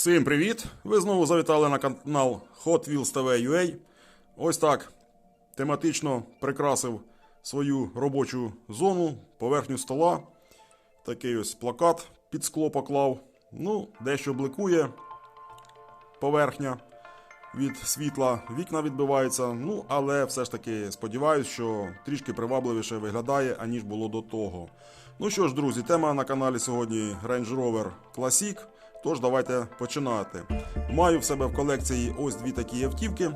Всім привіт! Ви знову завітали на канал Hot Wheels TV UA. Ось так тематично прикрасив свою робочу зону, поверхню стола. Такий ось плакат під скло поклав. Ну, дещо бликує поверхня від світла, вікна відбиваються. Ну, але все ж таки сподіваюся, що трішки привабливіше виглядає, аніж було до того. Ну що ж, друзі, тема на каналі сьогодні Range Rover Classic. Тож давайте починати. Маю в себе в колекції ось дві такі автівки.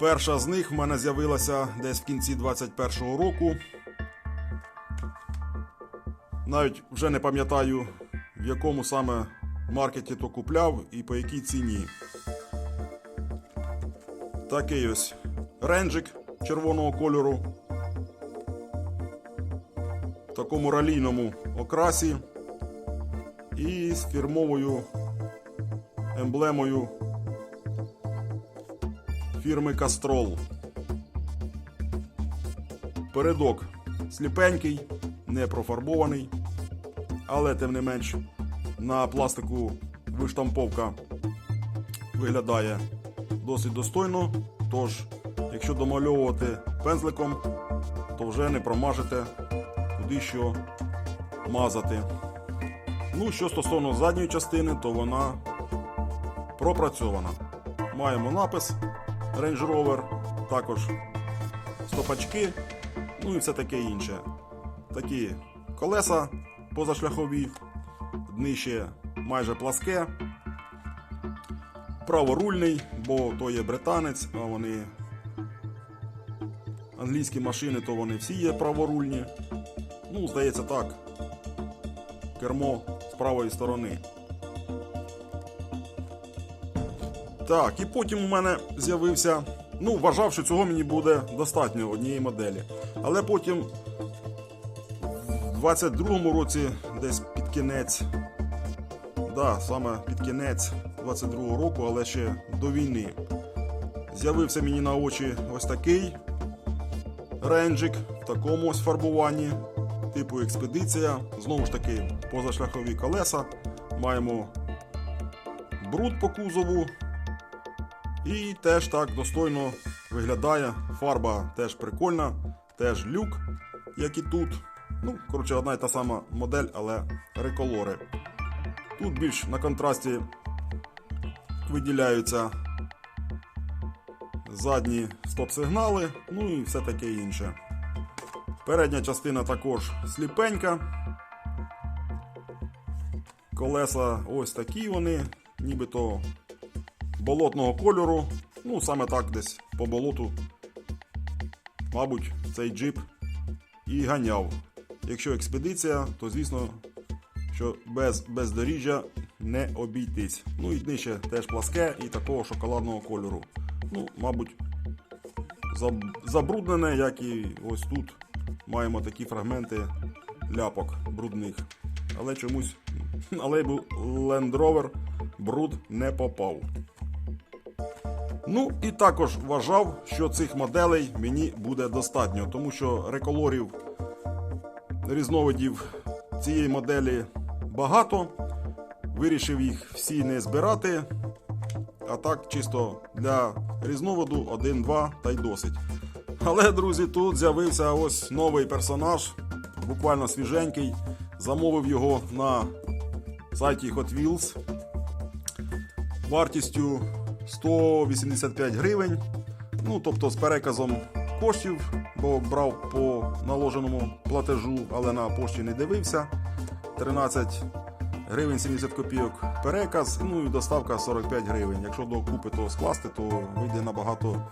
Перша з них в мене з'явилася десь в кінці 2021 року. Навіть вже не пам'ятаю, в якому саме маркеті то купляв і по якій ціні. Такий ось ренджик червоного кольору. В такому ралійному окрасі і з фірмовою емблемою фірми Castrol. Передок сліпенький, не профарбований, але тим не менш на пластику виштамповка виглядає досить достойно. Тож, якщо домальовувати пензликом, то вже не промажете куди що мазати. Ну, що стосовно задньої частини, то вона пропрацьована. Маємо напис Range Rover, також стопачки, ну і все таке інше. Такі колеса позашляхові, днище майже пласке, праворульний, бо то є британець, а вони англійські машини, то вони всі є праворульні. Ну, здається так. Кермо з правої сторони. Так, і потім у мене з'явився. Ну, вважав, що цього мені буде достатньо однієї моделі. Але потім в 22-му році, десь під кінець, да, саме під кінець 22-го року, але ще до війни, з'явився мені на очі ось такий ренджик в такому ось фарбуванні типу експедиція. Знову ж таки, позашляхові колеса. Маємо бруд по кузову. І теж так достойно виглядає. Фарба теж прикольна, теж люк, як і тут. Ну, коротше, одна і та сама модель, але реколори. Тут більш на контрасті виділяються задні стоп-сигнали, ну і все таке інше. Передня частина також сліпенька. Колеса ось такі вони, нібито болотного кольору. Ну, саме так десь по болоту. Мабуть, цей джип і ганяв. Якщо експедиція, то звісно, що без бездоріжжя не обійтись. Ну і днище теж пласке і такого шоколадного кольору. Ну, мабуть, заб- забруднене, як і ось тут маємо такі фрагменти ляпок брудних. Але чомусь на лейбл Land Rover бруд не попав. Ну і також вважав, що цих моделей мені буде достатньо, тому що реколорів різновидів цієї моделі багато. Вирішив їх всі не збирати. А так, чисто для різновиду один-два та й досить. Але, друзі, тут з'явився ось новий персонаж, буквально свіженький. Замовив його на сайті Hot Wheels вартістю 185 гривень. Ну, тобто з переказом коштів, бо брав по наложеному платежу, але на пошті не дивився. 13 гривень 70 копійок переказ, ну і доставка 45 гривень. Якщо до купи то скласти, то вийде набагато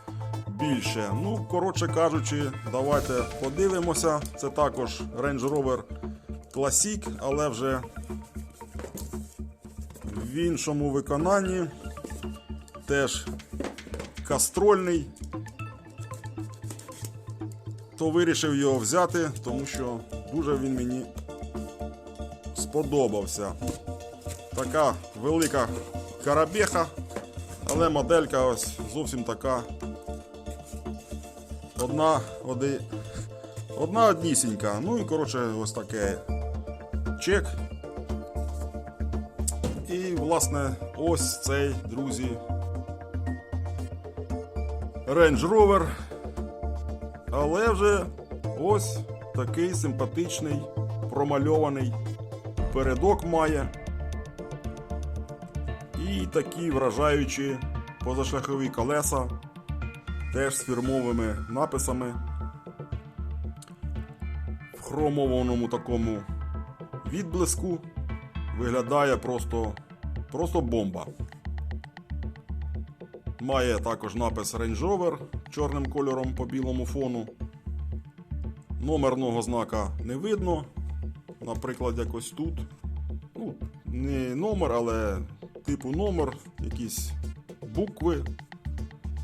більше. Ну, коротше кажучи, давайте подивимося. Це також Range Rover Classic, але вже в іншому виконанні. Теж кастрольний. То вирішив його взяти, тому що дуже він мені сподобався. Така велика карабеха, але моделька ось зовсім така. Одна, оди, одна однісінька. Ну і коротше, ось таке чек. І, власне, ось цей, друзі. Range Rover. Але вже ось такий симпатичний, промальований передок має. І такі вражаючі позашляхові колеса, теж з фірмовими написами. В хромованому такому відблиску виглядає просто, просто бомба. Має також напис Range Rover чорним кольором по білому фону. Номерного знака не видно. Наприклад, якось тут. Ну, не номер, але типу номер, якісь букви.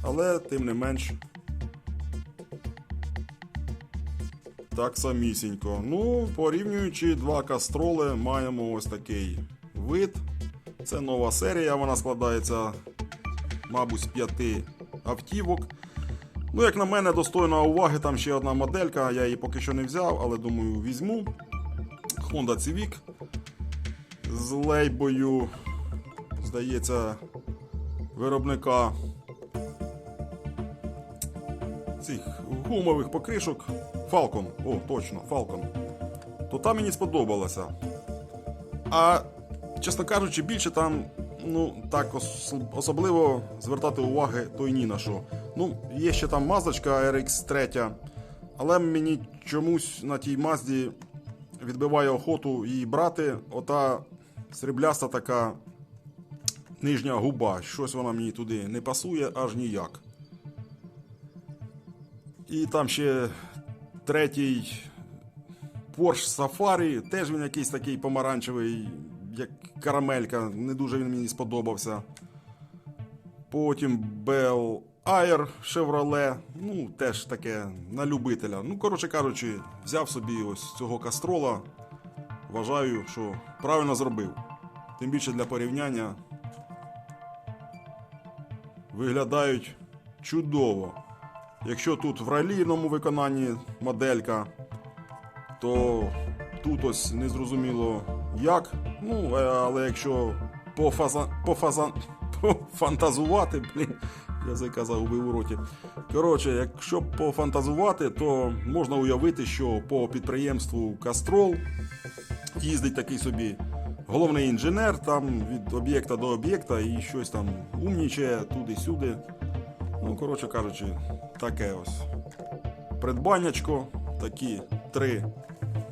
Але тим не менш. Так самісінько. Ну, порівнюючи два кастроли, маємо ось такий вид. Це нова серія, вона складається, мабуть, з п'яти автівок. Ну, як на мене, достойна уваги, там ще одна моделька, я її поки що не взяв, але думаю, візьму. Honda Civic з лейбою, здається, виробника цих гумових покришок. Falcon, о, точно, Falcon. То там мені сподобалося. А, чесно кажучи, більше там, ну, так ос- особливо звертати уваги то й ні на що. Ну, є ще там мазочка RX3, але мені чомусь на тій мазді відбиває охоту її брати. Ота срібляста така нижня губа. Щось вона мені туди не пасує аж ніяк. І там ще третій Porsche Safari, теж він якийсь такий помаранчевий, як карамелька, не дуже він мені сподобався. Потім Bell Air Chevrolet, ну теж таке на любителя. Ну, коротше кажучи, взяв собі ось цього кастрола. Вважаю, що правильно зробив. Тим більше для порівняння виглядають чудово. Якщо тут в ралійному виконанні моделька, то тут ось незрозуміло як. Ну, е, але якщо пофаза, пофаза, пофантазувати, блін, язика загубив у роті. Коротше, якщо пофантазувати, то можна уявити, що по підприємству Кастрол їздить такий собі головний інженер там від об'єкта до об'єкта і щось там умнічає туди-сюди. Ну, коротше кажучи, таке ось. Придбаннячко, такі три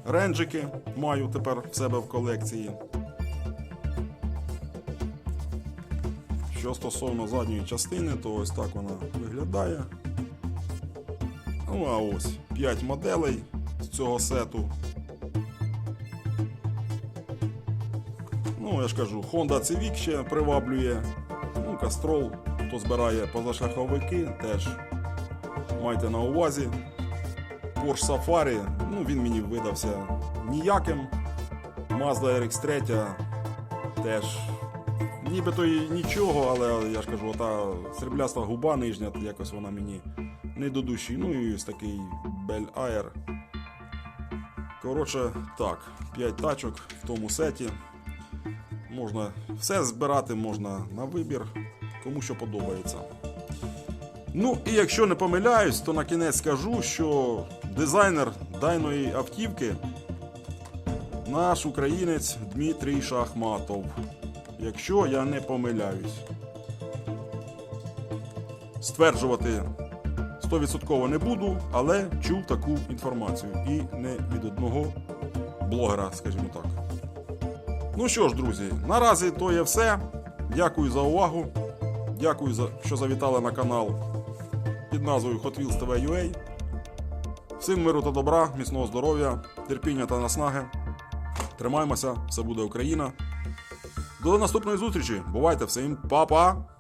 ренджики маю тепер в себе в колекції. Що стосовно задньої частини, то ось так вона виглядає. Ну, а ось 5 моделей з цього сету. Ну, я ж кажу, Honda Civic ще приваблює. Ну, Castrol, хто збирає позашляховики, теж майте на увазі. Porsche Safari, ну він мені видався ніяким. Mazda RX3 теж нібито і нічого, але я ж кажу, ота срібляста губа нижня, якось вона мені не до душі. Ну і ось такий Bell Air. Коротше, так, 5 тачок в тому сеті. Можна все збирати, можна на вибір, кому що подобається. Ну, і якщо не помиляюсь, то на кінець скажу, що дизайнер даної автівки наш українець Дмитрій Шахматов. Якщо я не помиляюсь. Стверджувати 100% не буду, але чув таку інформацію. І не від одного блогера, скажімо так. Ну що ж, друзі, наразі то є все. Дякую за увагу. Дякую, що завітали на канал під назвою Hot Wheels TV. Всім миру та добра, міцного здоров'я, терпіння та наснаги. Тримаємося, все буде Україна. До наступної зустрічі. Бувайте всім, па-па!